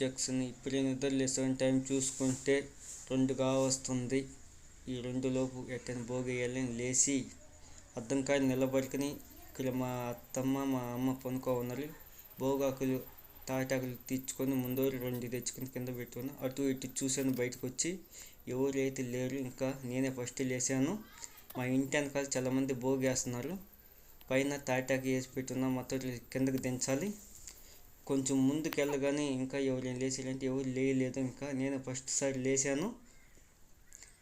Junction ఇప్పుడే నిద్ర లేసాను time చూసుకుంటే రెండు కావస్తుంది ఈ రెండు లోపు ఎట్టని భోగేయాలని లేచి అద్దం కాయ నిలబడుకుని ఇక్కడ మా అత్తమ్మ మా అమ్మ పనుకో ఉన్నారు భోగాకులు తాటాకులు తెచ్చుకొని ముందు రెండు తెచ్చుకొని కింద పెట్టుకుని అటు ఇటు చూశాను బయటకు వచ్చి ఎవరు అయితే లేరు ఇంకా నేనే ఫస్ట్ లేసాను మా ఇంటి వెనకాల చాలామంది భోగి వేస్తున్నారు. పైన తాటాకు వేసి పెట్టున్న మొత్తం కిందకి దించాలి. కొంచెం ముందుకు వెళ్ళగానే ఇంకా ఎవరైనా లేచారంటే ఎవరు లేయలేదు ఇంకా. నేను ఫస్ట్ సారి లేచాను.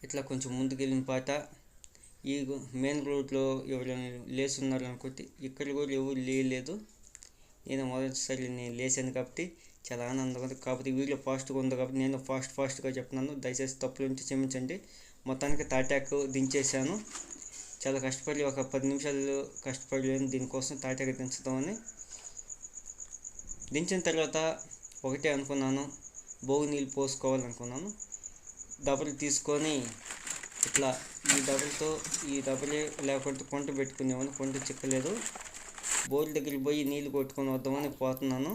ఇట్లా కొంచెం ముందుకు వెళ్ళిన పాట. ఈ మెయిన్ రోడ్లో ఎవరైనా లేచున్నారు అనుకుంటే ఇక్కడ కూడా ఎవరు లేయలేదు. నేను మొదటిసారి నేను లేచాను కాబట్టి చాలా ఆనందంగా ఉంది. కాకపోతే వీడియో ఫాస్ట్గా ఉంది కాబట్టి నేను ఫాస్ట్ ఫాస్ట్గా చెప్తున్నాను. దయచేసి తప్పులు ఉంటే క్షమించండి. మొత్తానికి తాటాక్ దించేశాను. చాలా కష్టపడి ఒక పది నిమిషాలు కష్టపడలేను. దీనికోసం తాటాకు దించుదామని. దించిన తర్వాత ఒకటే అనుకున్నాను భోగి నీళ్ళు పోసుకోవాలనుకున్నాను. డబ్బులు తీసుకొని ఇట్లా ఈ డబ్బులతో ఈ డబ్బులే లేకుంటే కొంట పెట్టుకునేవాని కొంట చిక్కలేదు. బోర్ దగ్గరికి పోయి నీళ్ళు కొట్టుకొని వద్దామని పోతున్నాను.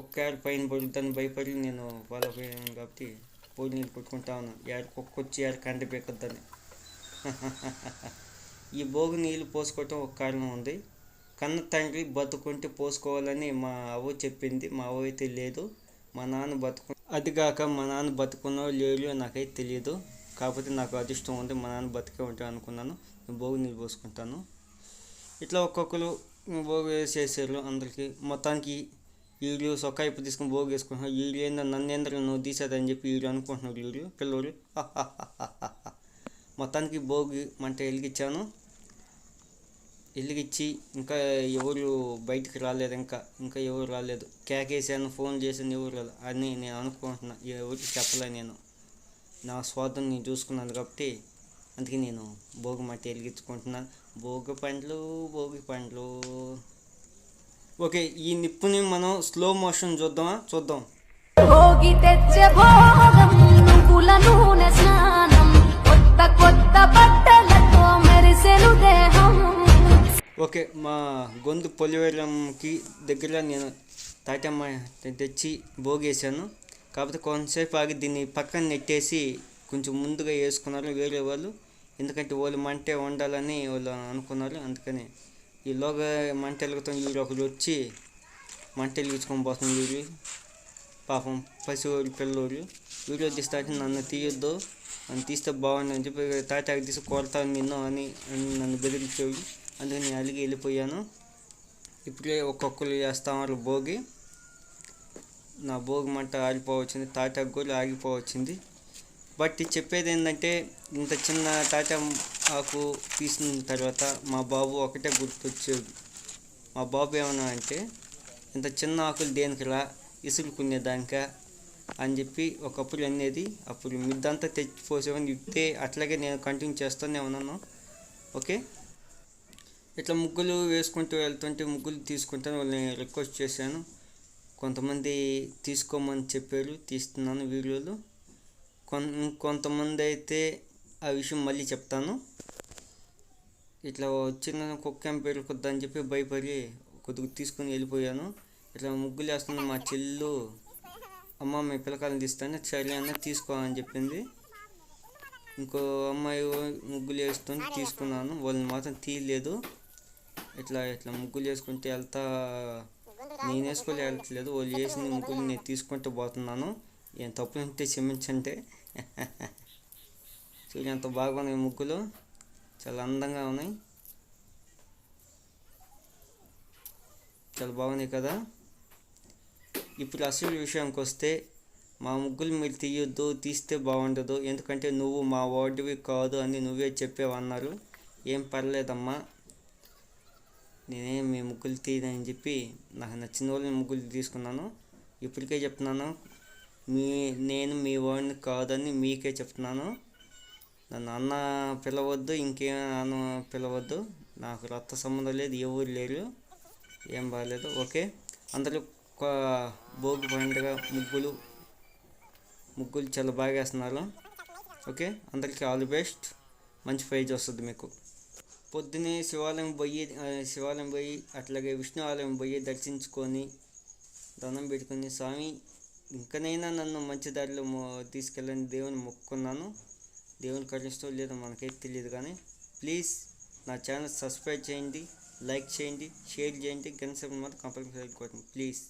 ఒక్క పైన పడుతుందని భయపడి నేను పోయాను కాబట్టి బోర్ నీళ్ళు కొట్టుకుంటా ఉన్నాను యారు కుక్కొచ్చి యారు కంటి పెక్కద్దని ఈ భోగి నీళ్ళు పోసుకోవటం ఒక కారణం ఉంది. కన్న తండ్రి బతుకుంటే పోసుకోవాలని మా అవ్వ చెప్పింది. మా అవ్వ అయితే లేదు. మా నాన్న బతుకు అది కాక మా నాన్న బతుకున్నో లేదో నాకైతే తెలియదు కాకపోతే నాకు అదృష్టం ఉంది. మా నాన్న బతికే ఉంటాను అనుకున్నాను. నేను భోగి నీళ్ళు పోసుకుంటాను. ఇట్లా ఒక్కొక్కరు భోగి వేసేసారు అందరికీ. మొత్తానికి వీళ్ళు సొక్క ఇప్పుడు తీసుకుని భోగి వేసుకుంటున్నారు. వీళ్ళు ఏందో నన్ను ఏందో నువ్వు తీసేదని చెప్పి వీళ్ళు అనుకుంటున్నారు వీళ్ళు పిల్లలు మొత్తానికి భోగి మంట వెలిగించాను. వెలిగించి ఇంకా ఎవరు బయటికి రాలేదు ఇంకా ఇంకా ఎవరు రాలేదు. కేకేసాను ఫోన్ చేసాను ఎవరు రాలేదు అని నేను అనుకుంటున్నా. ఎవరికి చెప్పలే నేను. నా స్వార్థం నేను చూసుకున్నాను కాబట్టి అందుకే నేను భోగి మట్టి వెలిగించుకుంటున్నాను భోగి పండ్లు భోగి పండ్లు. ఓకే ఈ నిప్పుని మనం స్లో మోషన్ చూద్దామా? చూద్దాం. భోగి తెచ్చే భోగం నువ్వుల నూనె స్నానం. కొత్త కొత్త బట్టలతో మెరిసెను దేహం. ఓకే మా గొంతు పొలివేరంకి దగ్గర నేను తాటమ్మ తెచ్చి భోగేశాను. కాకపోతే కొంతసేపు ఆగి దీన్ని పక్కన నెట్టేసి కొంచెం ముందుగా వేసుకున్నారు వేరే వాళ్ళు. ఎందుకంటే వాళ్ళు మంటే వండాలని వాళ్ళు అనుకున్నారు. అందుకని ఈలోగా మంట వెలుగుతాం వీరు ఒకరు వచ్చి మంట వెలిగించుకొని పోతుంది వీరు పాపం పసివాళ్ళు పిల్లోళ్ళు. వీడియో తీస్తాటి నన్ను తీయొద్దు. నన్ను తీస్తే బాగుంది అని చెప్పి తాటాకి తీసి కొడతాను నిన్ను అని అని నన్ను బెదిరించేవి అందుకని నేను అలిగి వెళ్ళిపోయాను. ఇప్పుడే ఒక్కొక్కరు చేస్తామారు భోగి నా భోగి మంట ఆగిపోవచ్చింది తాటాకు కూడా ఆగిపోవచ్చింది. బట్ చెప్పేది ఏంటంటే ఇంత చిన్న తాటా ఆకు తీసిన తర్వాత మా బాబు ఒకటే గుర్తొచ్చేది. మా బాబు ఏమన్నా అంటే ఇంత చిన్న ఆకులు దేనికిలా రా అని చెప్పి ఒకప్పుడు అనేది. అప్పుడు మిద్దంతా తెచ్చిపోసేవని ఇస్తే అట్లాగే నేను కంటిన్యూ చేస్తూనే ఉన్నాను. ఓకే? ఇట్లా ముగ్గులు వేసుకుంటూ వెళ్తుంటే ముగ్గులు తీసుకుంటాను వాళ్ళని రిక్వెస్ట్ చేశాను. కొంతమంది తీసుకోమని చెప్పారు తీస్తున్నాను వీడియోలు. కొన్ కొంతమంది అయితే ఆ విషయం మళ్ళీ చెప్తాను. ఇట్లా వచ్చిన కుక్క పేరు కొద్దని చెప్పి భయపడి కొద్దిగా తీసుకొని వెళ్ళిపోయాను. ఇట్లా ముగ్గులు వేస్తున్న మా చెల్లు అమ్మ మీ పిల్లకాయలు తీస్తాను సరే అన్న తీసుకో అని చెప్పింది. ఇంకో అమ్మాయి ముగ్గులు వేస్తుంది తీసుకున్నాను వాళ్ళని మాత్రం తీయలేదు. ఇట్లా ఇట్లా ముగ్గులు వేసుకుంటే వెళ్తా నేను వేసుకోలే వెళ్ళట్లేదు వాళ్ళు వేసిన ముగ్గులు నేను తీసుకుంటూ పోతున్నాను. ఏం తప్పు ఉంటే క్షమించంటే చూడు ఎంత బాగున్నాయి ముగ్గులు. చాలా అందంగా ఉన్నాయి. చాలా బాగున్నాయి కదా. ఇప్పుడు అసలు విషయానికి వస్తే మా ముగ్గులు మీరు తీయొద్దు తీస్తే బాగుండదు. ఎందుకంటే నువ్వు మా వార్డువి కాదు అని నువ్వే చెప్పేవన్నారు. ఏం పర్లేదమ్మా. నేనేం మీ ముగ్గులు తీయదని చెప్పి నాకు నచ్చిన వాళ్ళని ముగ్గులు తీసుకున్నాను. ఇప్పటికే చెప్తున్నాను. మీ నేను మీ వాడిని కాదని మీకే చెప్తున్నాను. నన్ను అన్న పిలవద్దు ఇంకేం అన్న పిలవద్దు. నాకు రక్త సంబంధం లేదు ఎవరు లేరు ఏం బాగాలేదు ఓకే? అందరూ ఒక భోగి పండుగ ముగ్గులు ముగ్గులు చాలా బాగా వేస్తున్నారు. ఓకే? అందరికీ ఆల్ ది బెస్ట్. మంచి ప్రైజ్ వస్తుంది మీకు. పొద్దునే శివాలయం పోయి శివాలయం పోయి అట్లాగే విష్ణు ఆలయం పోయి దర్శించుకొని దండం పెట్టుకుని స్వామి ఇంకనైనా నన్ను మంచి దారిలో తీసుకెళ్ళని దేవుని మొక్కుకున్నాను దేవుని కరుణిస్తో లేదో మనకైతే తెలియదు కానీ ప్లీజ్ నా ఛానల్ సబ్స్క్రైబ్ చేయండి లైక్ చేయండి షేర్ చేయండి. గంట మాత్రం కంపల్సరీ కొట్టండి ప్లీజ్.